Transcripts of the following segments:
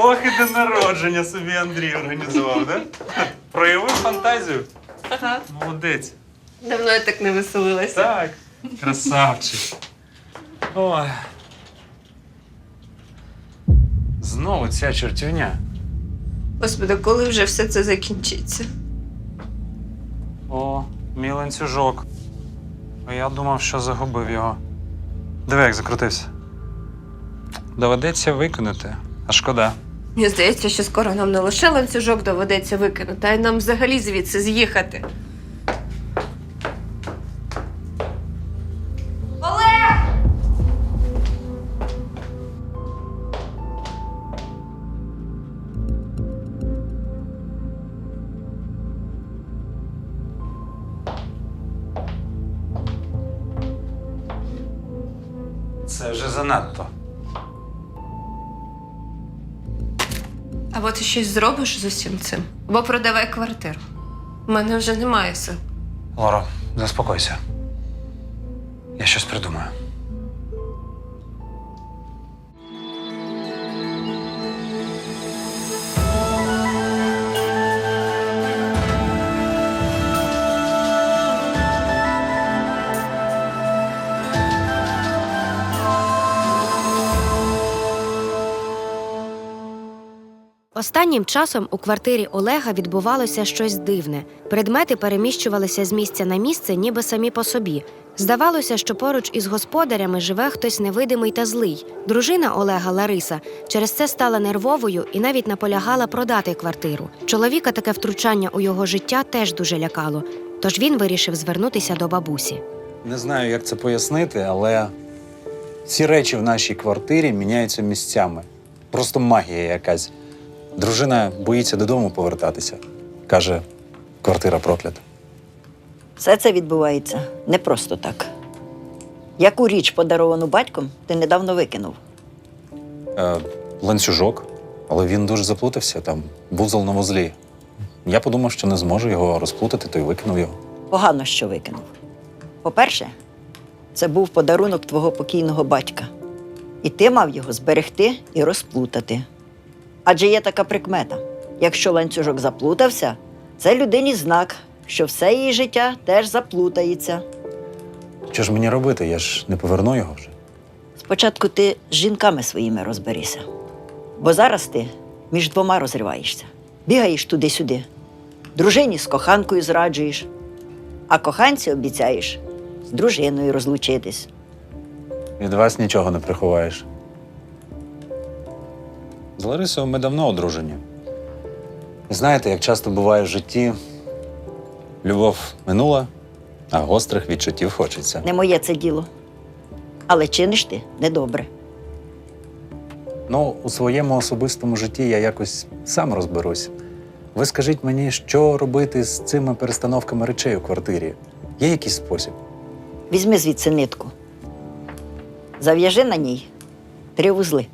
Ох, і день народження собі Андрій організував, да? Проявив фантазію. Ага. Молодець. Давно я так не веселилася. Так. Красавчик. Ой. Знову ця чортівня. Господи, коли вже все це закінчиться? О, мій ланцюжок. А я думав, що загубив його. Диви, як закрутився. Доведеться викинути, а шкода. Мені здається, що скоро нам не лише ланцюжок доведеться викинути, а й нам взагалі звідси з'їхати. Це вже занадто. Або ти щось зробиш з усім цим, або продавай квартиру. У мене вже немає сил. Лора, заспокойся. Я щось придумаю. Останнім часом у квартирі Олега відбувалося щось дивне. Предмети переміщувалися з місця на місце, ніби самі по собі. Здавалося, що поруч із господарями живе хтось невидимий та злий. Дружина Олега Лариса через це стала нервовою і навіть наполягала продати квартиру. Чоловіка таке втручання у його життя теж дуже лякало. Тож він вирішив звернутися до бабусі. Не знаю, як це пояснити, але ці речі в нашій квартирі міняються місцями. Просто магія якась. Дружина боїться додому повертатися. Каже, квартира проклята. Все це відбувається не просто так. Яку річ, подаровану батьком, ти недавно викинув? Е, ланцюжок, але він дуже заплутався, там вузол на вузлі. Я подумав, що не зможу його розплутати, то й викинув його. Погано, що викинув. По-перше, це був подарунок твого покійного батька. І ти мав його зберегти і розплутати. Адже є така прикмета: якщо ланцюжок заплутався, це людині знак, що все її життя теж заплутається. Що ж мені робити? Я ж не поверну його вже. Спочатку ти з жінками своїми розберися. Бо зараз ти між двома розриваєшся. Бігаєш туди-сюди. Дружині з коханкою зраджуєш, а коханці обіцяєш з дружиною розлучитись. Від вас нічого не приховаєш. З Ларисою ми давно одружені. І знаєте, як часто буває в житті, любов минула, а гострих відчуттів хочеться. Не моє це діло. Але чиниш ти недобре. Ну, у своєму особистому житті я якось сам розберусь. Ви скажіть мені, що робити з цими перестановками речей у квартирі? Є якийсь спосіб? Візьми звідси нитку. Зав'яжи на ній три вузли.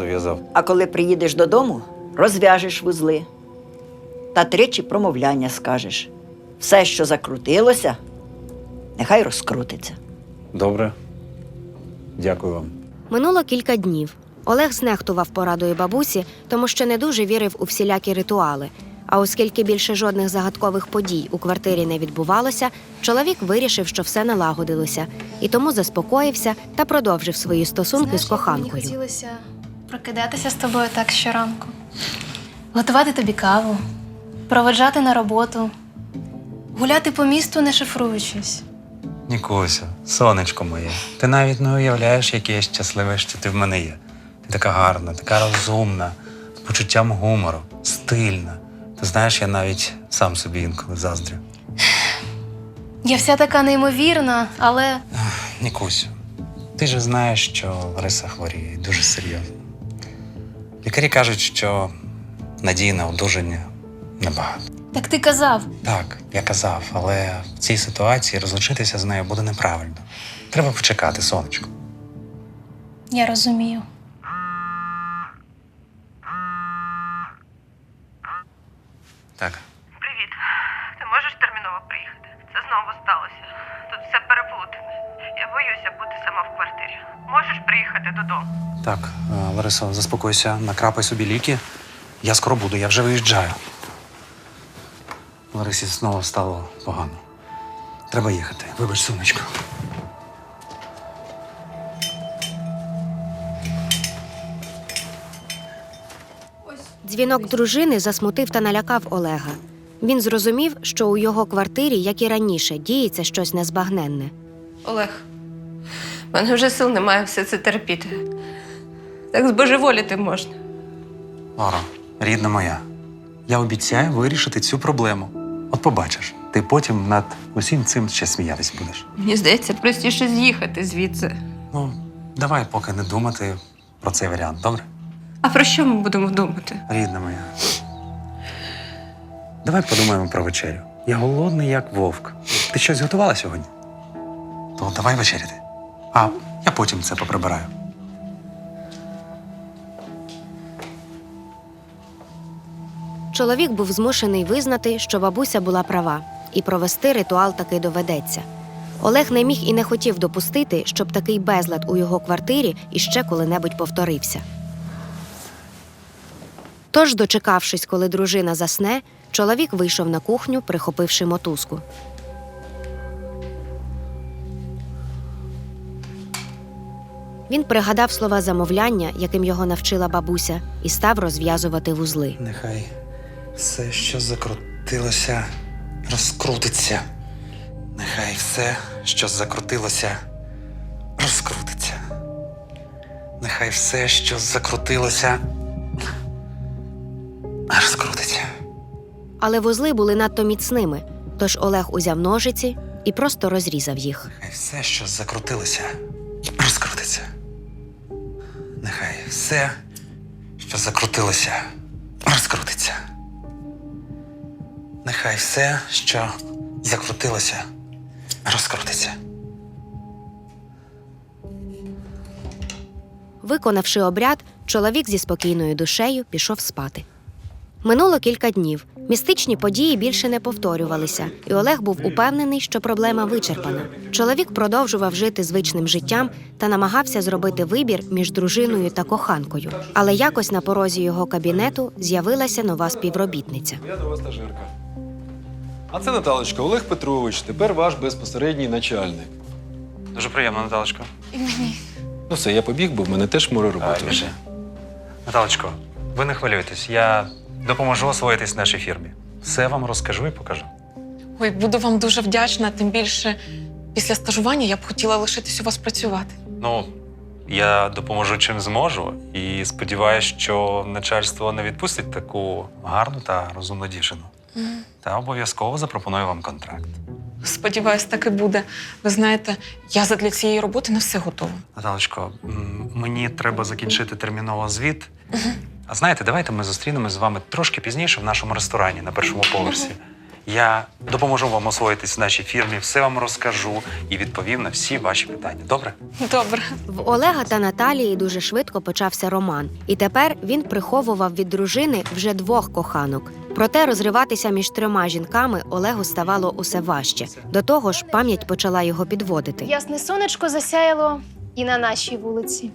Зав'язав. А коли приїдеш додому, розв'яжеш вузли та тричі промовляння скажеш. Все, що закрутилося, нехай розкрутиться. Добре. Дякую вам. Минуло кілька днів. Олег знехтував порадою бабусі, тому що не дуже вірив у всілякі ритуали. А оскільки більше жодних загадкових подій у квартирі не відбувалося, чоловік вирішив, що все налагодилося, і тому заспокоївся та продовжив свої стосунки Знаєш, з як коханкою. Мені хотілося прокидатися з тобою так щоранку, готувати тобі каву, проведжати на роботу, гуляти по місту, не шифруючись. Нікуся, сонечко моє. Ти навіть не уявляєш, яке я щасливе, що ти в мене є. Ти така гарна, така розумна, з почуттям гумору, стильна. Ти знаєш, я навіть сам собі інколи заздрю. Я вся така неймовірна, але Нікусю, ти ж знаєш, що Лариса хворіє дуже серйозно. Лікарі кажуть, що надії на одужання небагато. так ти казав, Так, я казав, але в цій ситуації розлучитися з нею буде неправильно. Треба почекати, сонечко. я розумію. Так. Привіт. Ти можеш терміново приїхати? Це знову сталося. Тут все переплутане. Я боюся бути сама в квартирі. Можеш приїхати додому? Так, е, Ларисо, заспокойся, накрапай собі ліки. Я скоро буду, я вже виїжджаю. Ларисі знову стало погано. Треба їхати. Вибач, сонечко. Дзвінок дружини засмутив та налякав Олега. Він зрозумів, що у його квартирі, як і раніше, діється щось незбагненне. Олег, в мене вже сил немає все це терпіти. Так збожеволіти можна. Лора, рідна моя, я обіцяю вирішити цю проблему. От побачиш, ти потім над усім цим ще сміятись будеш. Мені здається, простіше з'їхати звідси. Ну, давай поки не думати про цей варіант, добре? А про що ми будемо думати? Рідна моя. Давай подумаємо про вечерю. Я голодний, як вовк. Ти щось готувала сьогодні? То давай вечеряти. А я потім це поприбираю. Чоловік був змушений визнати, що бабуся була права, і провести ритуал таки доведеться. Олег не міг і не хотів допустити, щоб такий безлад у його квартирі іще коли-небудь повторився. Тож, дочекавшись, коли дружина засне, чоловік вийшов на кухню, прихопивши мотузку. Він пригадав слова замовляння, яким його навчила бабуся, і став розв'язувати вузли. Нехай все, що закрутилося, розкрутиться. Нехай все, що закрутилося, розкрутиться. Нехай все, що закрутилося, розкрутиться. Але вузли були надто міцними, тож Олег узяв ножиці і просто розрізав їх. Нехай все, що закрутилося. Нехай все, що закрутилося, розкрутиться. Нехай все, що закрутилося, розкрутиться. Виконавши обряд, чоловік зі спокійною душею пішов спати. Минуло кілька днів. Містичні події більше не повторювалися, і Олег був упевнений, що проблема вичерпана. Чоловік продовжував жити звичним життям та намагався зробити вибір між дружиною та коханкою. Але якось на порозі його кабінету з'явилася нова співробітниця. Я нова стажерка. А це Наталочка Олег Петрович, тепер ваш безпосередній начальник. Дуже приємно, Наталочко. І мені. Ну все, я побіг, бо в мене теж море роботи. Біжи. Наталочко, ви не хвилюйтесь, я допоможу освоїтись нашій фірмі. Все вам розкажу і покажу. Ой, буду вам дуже вдячна, тим більше після стажування я б хотіла лишитись у вас працювати. Ну, я допоможу чим зможу, і сподіваюся, що начальство не відпустить таку гарну та розумну дівчину. Та обов'язково запропоную вам контракт. Сподіваюсь, так і буде. Ви знаєте, я задля цієї роботи на все готова. Наталочко, мені треба закінчити терміново звіт. А знаєте, давайте ми зустрінемось з вами трошки пізніше в нашому ресторані на першому поверсі. Я допоможу вам освоїтись в нашій фірмі, все вам розкажу і відповім на всі ваші питання. Добре? Добре. В Олега та Наталії дуже швидко почався роман, і тепер він приховував від дружини вже двох коханок. Проте розриватися між трьома жінками Олегу ставало усе важче. До того ж, пам'ять почала його підводити. Ясне сонечко засяяло і на нашій вулиці.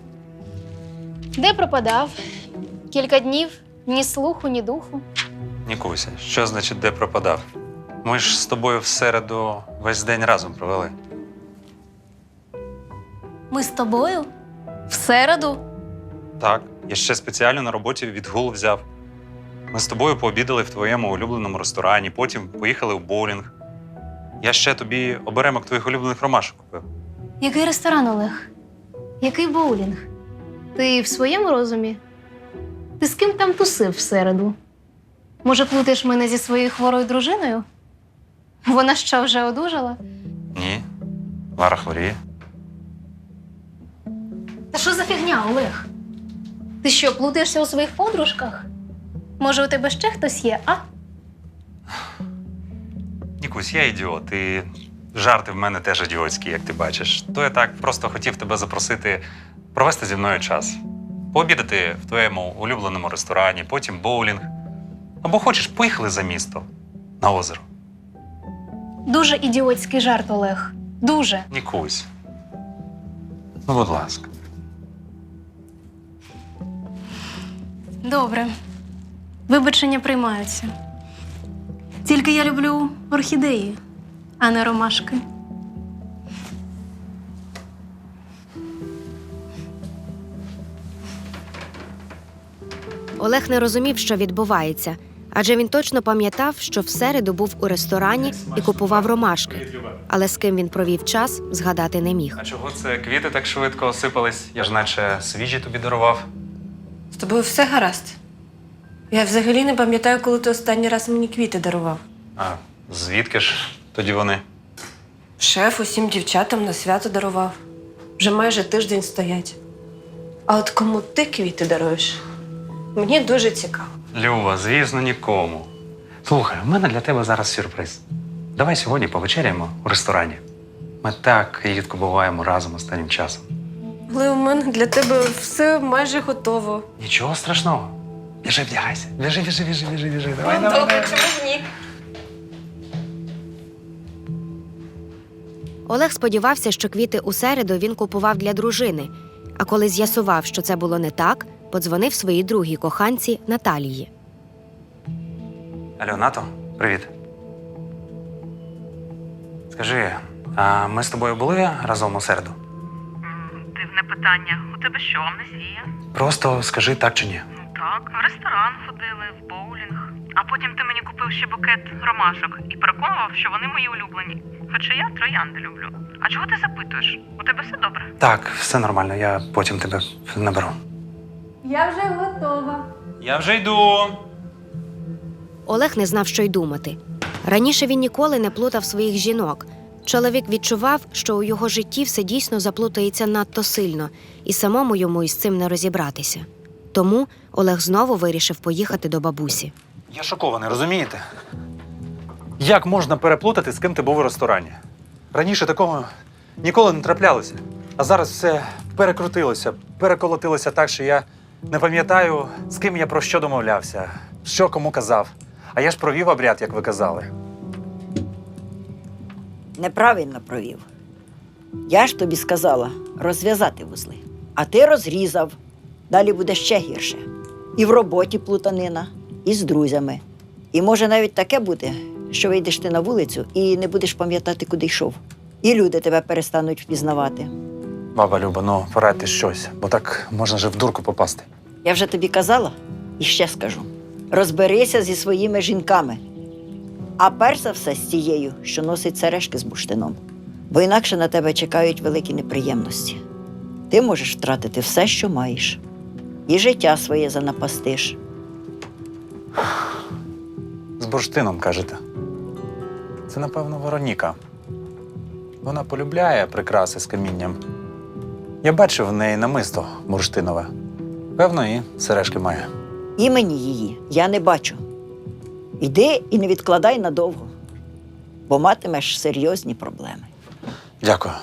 Де пропадав? Кілька днів ні слуху, ні духу. Нікуся, що значить, де пропадав? Ми ж з тобою в середу весь день разом провели. Ми з тобою? В середу? Так, я ще спеціально на роботі відгул взяв. Ми з тобою пообідали в твоєму улюбленому ресторані, потім поїхали в боулінг. Я ще тобі оберемок твоїх улюблених ромашок купив. Який ресторан, Олег? Який боулінг? Ти в своєму розумі? Ти з ким там тусив в середу? Може, плутаєш мене зі своєю хворою дружиною? Вона що, вже одужала? Ні. Лара хворіє. Та що за фігня, Олег? Ти що, плутаєшся у своїх подружках? Може, у тебе ще хтось є, а? Нікусь, я ідіот. І жарти в мене теж ідіотські, як ти бачиш. То я так просто хотів тебе запросити провести зі мною час. Пообідати в твоєму улюбленому ресторані, потім боулінг. Або хочеш, поїхали за місто на озеро. Дуже ідіотський жарт, Олег. Дуже. Нікусь. Ну, будь ласка. Добре. Вибачення приймаються. Тільки я люблю орхідеї, а не ромашки. Олег не розумів, що відбувається, адже він точно пам'ятав, що в середу був у ресторані і купував ромашки. Але з ким він провів час, згадати не міг. А чого це квіти так швидко осипались? Я ж наче свіжі тобі дарував. З тобою все гаразд. Я взагалі не пам'ятаю, коли ти останній раз мені квіти дарував. А звідки ж тоді вони? Шеф усім дівчатам на свято дарував. Вже майже тиждень стоять. А от кому ти квіти даруєш? Мені дуже цікаво. Люба, звісно, нікому. Слухай, в мене для тебе зараз сюрприз. Давай сьогодні повечеряємо у ресторані. Ми так рідко буваємо разом останнім часом. Але у мене для тебе все майже готово. Нічого страшного. Біжи, вдягайся. Біжи, біжи, біжи, біжи, біжи. Давай, ну, давай, добре, чому ні? Олег сподівався, що квіти у середу він купував для дружини. А коли з'ясував, що це було не так, подзвонив своїй другій коханці Наталії. Алло, Нато, привіт. Скажи, а ми з тобою були разом у середу? Дивне питання. У тебе що, амнезія? Просто скажи так чи ні. Ну так, в ресторан ходили, в боулінг. А потім ти мені купив ще букет ромашок і переконував, що вони мої улюблені. Хоча я троянди люблю. А чого ти запитуєш? У тебе все добре? Так, все нормально, я потім тебе наберу. Я вже готова. Я вже йду. Олег не знав, що й думати. Раніше він ніколи не плутав своїх жінок. Чоловік відчував, що у його житті все дійсно заплутається надто сильно, і самому йому із цим не розібратися. Тому Олег знову вирішив поїхати до бабусі. Я шокований, розумієте? Як можна переплутати, з ким ти був у ресторані? Раніше такого ніколи не траплялося. А зараз все перекрутилося, переколотилося так, що я не пам'ятаю, з ким я про що домовлявся, що кому казав. А я ж провів обряд, як ви казали. Неправильно провів. Я ж тобі сказала розв'язати вузли, а ти розрізав. Далі буде ще гірше. І в роботі плутанина, і з друзями. І може навіть таке буде, що вийдеш ти на вулицю і не будеш пам'ятати, куди йшов. І люди тебе перестануть впізнавати. Баба Люба, ну порадьте щось, бо так можна же в дурку попасти. Я вже тобі казала і ще скажу: розберися зі своїми жінками. А перш за все з тією, що носить сережки з бурштином. Бо інакше на тебе чекають великі неприємності. Ти можеш втратити все, що маєш, і життя своє занапастиш. З бурштином, кажете. Це, напевно, Вероніка. Вона полюбляє прикраси з камінням. Я бачив в неї намисто бурштинове. Певно, і сережки має. Імені її я не бачу. Іди і не відкладай надовго, бо матимеш серйозні проблеми. Дякую.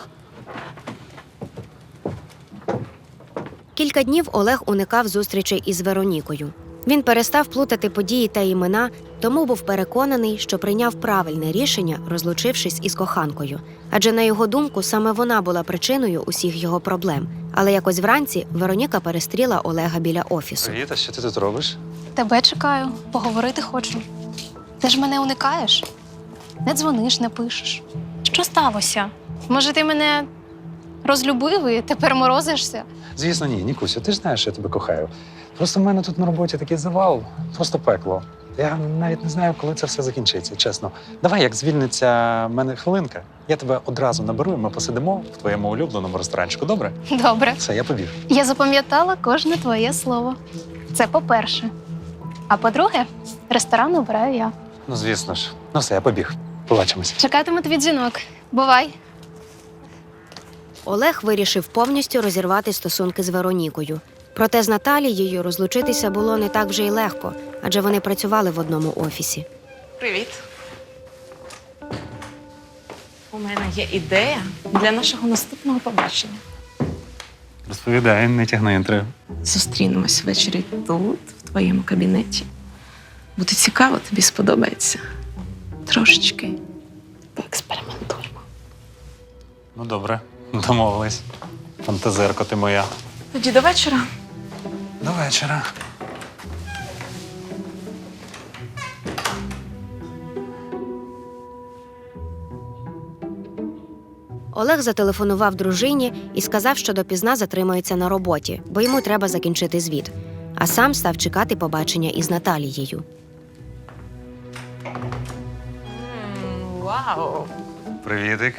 Кілька днів Олег уникав зустрічей із Веронікою. Він перестав плутати події та імена, тому був переконаний, що прийняв правильне рішення, розлучившись із коханкою. Адже на його думку, саме вона була причиною усіх його проблем. Але якось вранці Вероніка перестріла Олега біля офісу. Привіт, а що ти тут робиш? Тебе чекаю, поговорити хочу. Ти ж мене уникаєш? Не дзвониш, не пишеш. Що сталося? Може, ти мене розлюбив і тепер морозишся? Звісно, ні, Нікуся, ти ж знаєш, що я тебе кохаю. Просто в мене тут на роботі такий завал, просто пекло. Я навіть не знаю, коли це все закінчиться, чесно. Давай, як звільниться в мене хвилинка, я тебе одразу наберу, і ми посидимо в твоєму улюбленому ресторанчику. Добре? Добре. Все, я побіг. Я запам'ятала кожне твоє слово. Це по-перше. А по-друге, ресторан обираю я. Ну, звісно ж. Ну все, я побіг. Побачимося. Чекатиму твій дзвінок. Бувай. Олег вирішив повністю розірвати стосунки з Веронікою. Проте з Наталією розлучитися було не так вже й легко, адже вони працювали в одному офісі. Привіт. У мене є ідея для нашого наступного побачення. Розповідай, не тягни інтригу. Зустрінемось ввечері тут, в твоєму кабінеті. Буде цікаво, тобі сподобається. Трошечки поекспериментуємо. Ну, добре, домовились. Фантазерко ти моя. Тоді до вечора. До вечора. Олег зателефонував дружині і сказав, що допізна затримається на роботі, бо йому треба закінчити звіт. А сам став чекати побачення із Наталією. Вау! Привітик.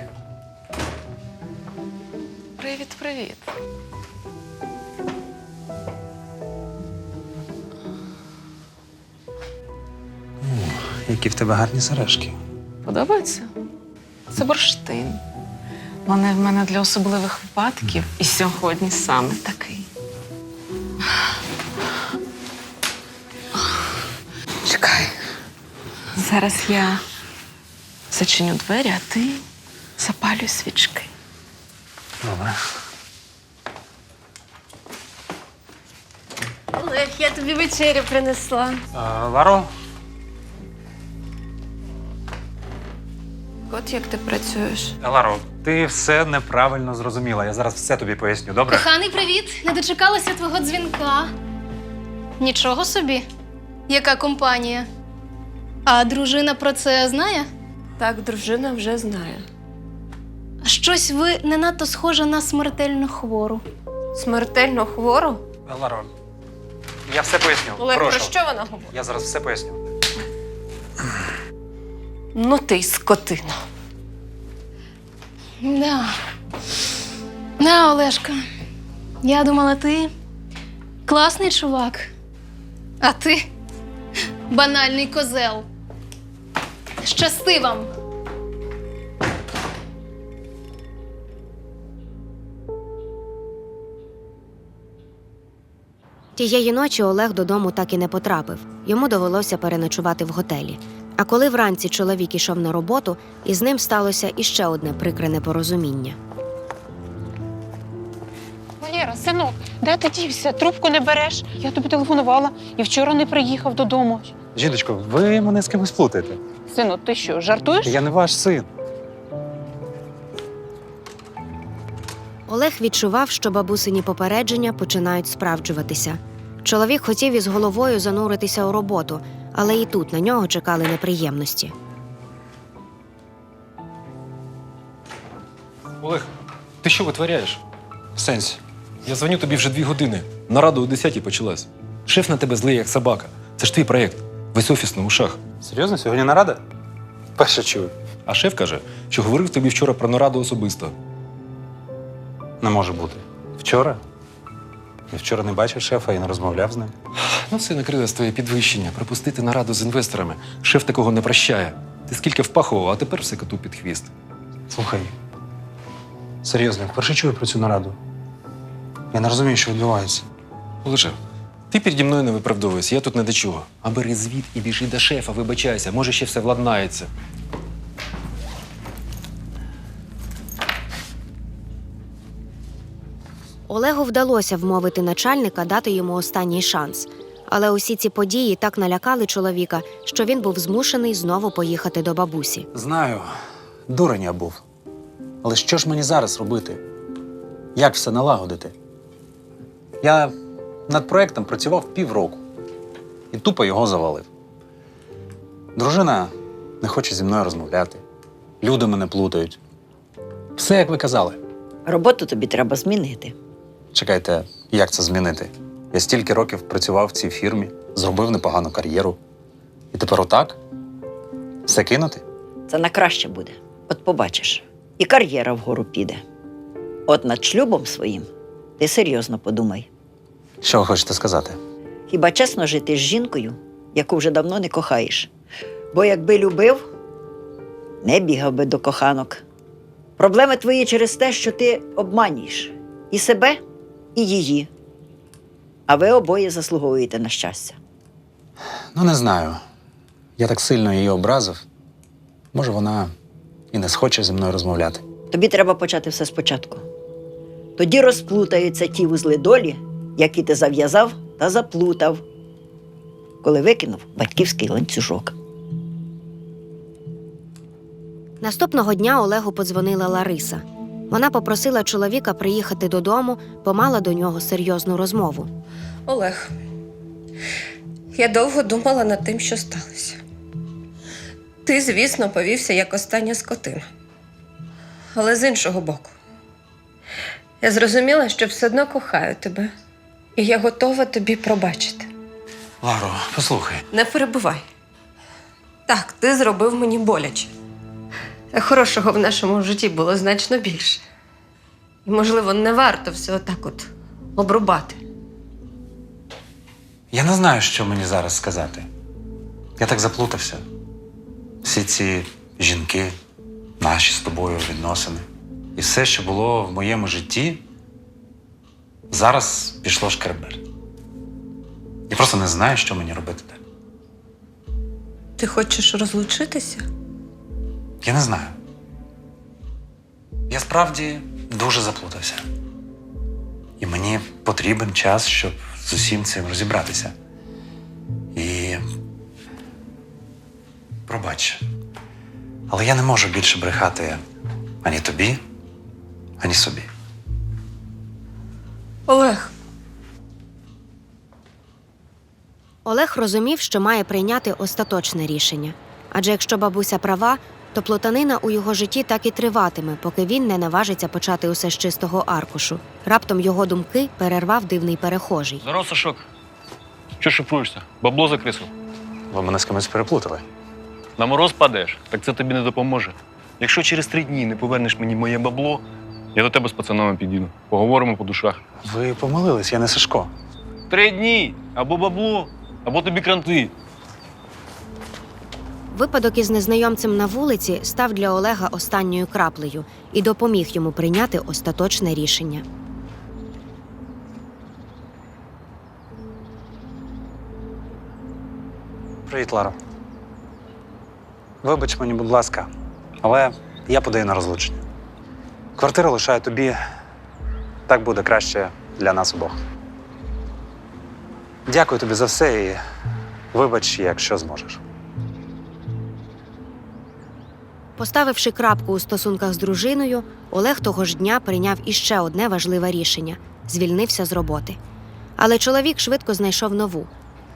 Привіт, привіт. Які в тебе гарні сережки. Подобається? Це бурштин. Вони в мене для особливих випадків, і сьогодні саме такий. Чекай. Зараз я зачиню двері, а ти запалюй свічки. Добре. Олег, я тобі вечерю принесла. А, Ларо, От як ти працюєш. Ларо, ти все неправильно зрозуміла. Я зараз все тобі поясню, добре? Коханий, привіт! Не дочекалася твого дзвінка. Нічого собі. Яка компанія? А дружина про це знає? Так, дружина вже знає. Щось ви не надто схожа на смертельно хвору. Смертельно хвору? Ларо, я все поясню. Олег, Прошу. про що вона говорить? Я зараз все поясню. Ну ти й скотина. Да. Да, Олешка. Я думала, ти класний чувак. А ти банальний козел. Щасти вам! Тієї ночі Олег додому так і не потрапив. Йому довелося переночувати в готелі. А коли вранці чоловік ішов на роботу, із ним сталося іще одне прикре непорозуміння. Валера, синок, де ти дівся? Трубку не береш. Я тобі телефонувала і вчора не приїхав додому. Жіночко, ви мене з кимось плутаєте. Сину, ти що, жартуєш? Я не ваш син. Олег відчував, що бабусині попередження починають справджуватися. Чоловік хотів із головою зануритися у роботу, але і тут на нього чекали неприємності. Олег, ти що витворяєш? В сенсі. Я дзвоню тобі вже дві години. Нарада о 10 почалась. Шеф на тебе злий, як собака. Це ж твій проєкт. Весь офіс на ушах. Серйозно, сьогодні нарада? Перше чую. А шеф каже, що говорив тобі вчора про нараду особисто. Не може бути. Вчора? Я вчора не бачив шефа і не розмовляв з ним. Ну, це накрилось твоє підвищення. Пропустити нараду з інвесторами. Шеф такого не прощає. Ти скільки впахував, а тепер все коту під хвіст. Слухай. Серйозно, вперше чую про цю нараду. Я не розумію, що відбувається. Олеже, ти переді мною не виправдовуєшся, я тут не до чого. А бери звіт і біжи до шефа, вибачайся, може ще все владнається. Олегу вдалося вмовити начальника дати йому останній шанс. Але усі ці події так налякали чоловіка, що він був змушений знову поїхати до бабусі. Знаю, дурень я був. Але що ж мені зараз робити? Як все налагодити? Я над проектом працював півроку і тупо його завалив. Дружина не хоче зі мною розмовляти. Люди мене плутають. Все, як ви казали. Роботу тобі треба змінити. Чекайте, як це змінити? Я стільки років працював в цій фірмі, зробив непогану кар'єру. І тепер отак? Все кинути? Це на краще буде. От побачиш. І кар'єра вгору піде. От над шлюбом своїм ти серйозно подумай. Що ви хочете сказати? Хіба чесно жити з жінкою, яку вже давно не кохаєш? Бо якби любив, не бігав би до коханок. Проблеми твої через те, що ти обманюєш і себе, і її. А ви обоє заслуговуєте на щастя. Ну, не знаю. Я так сильно її образив. Може, вона і не схоче зі мною розмовляти. Тобі треба почати все спочатку. Тоді розплутаються ті вузли долі, які ти зав'язав та заплутав. коли викинув батьківський ланцюжок. Наступного дня Олегу подзвонила Лариса. Вона попросила чоловіка приїхати додому, помала до нього серйозну розмову. Олег, я довго думала над тим, що сталося. Ти, звісно, повівся як остання скотина. Але з іншого боку, я зрозуміла, що все одно кохаю тебе, і я готова тобі пробачити. Ларо, послухай. Не перебувай. Так, ти зробив мені боляче. Та Хорошого в нашому житті було значно більше. І, можливо, не варто все отак от обрубати. Я не знаю, що мені зараз сказати. Я так заплутався. Всі ці жінки, наші з тобою відносини. І все, що було в моєму житті, зараз пішло шкеребер. Я просто не знаю, що мені робити далі. Ти хочеш розлучитися? Я не знаю. Я справді дуже заплутався. І мені потрібен час, щоб з усім цим розібратися. І. Пробач. Але я не можу більше брехати ані тобі, ані собі. Олег, Олег розумів, що має прийняти остаточне рішення. Адже якщо бабуся права, то плутанина у його житті так і триватиме, поки він не наважиться почати усе з чистого аркушу. Раптом його думки перервав дивний перехожий. Здоров, Сашок. Що шифруєшся? Бабло закрисив. Ви мене з кимось переплутали. На мороз падаєш, так це тобі не допоможе. Якщо через три дні не повернеш мені моє бабло, я до тебе з пацанами підійду. Поговоримо по душах. Ви помилились, я не Сашко. Три дні! Або бабло, або тобі кранти. Випадок із незнайомцем на вулиці став для Олега останньою краплею і допоміг йому прийняти остаточне рішення. Привіт, Ларо. Вибач мені, будь ласка, але я подаю на розлучення. Квартиру лишаю тобі. Так буде краще для нас обох. Дякую тобі за все і вибач, якщо зможеш. Поставивши крапку у стосунках з дружиною, Олег того ж дня прийняв іще одне важливе рішення звільнився з роботи. Але чоловік швидко знайшов нову.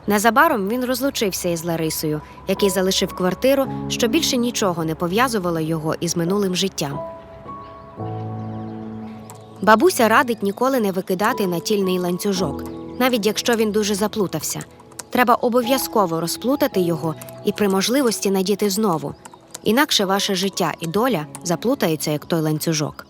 Незабаром він розлучився із Ларисою, який залишив квартиру, що більше нічого не пов'язувало його із минулим життям. Бабуся радить ніколи не викидати натільний ланцюжок, навіть якщо він дуже заплутався. Треба обов'язково розплутати його і при можливості надіти знову. Інакше ваше життя і доля заплутаються, як той ланцюжок.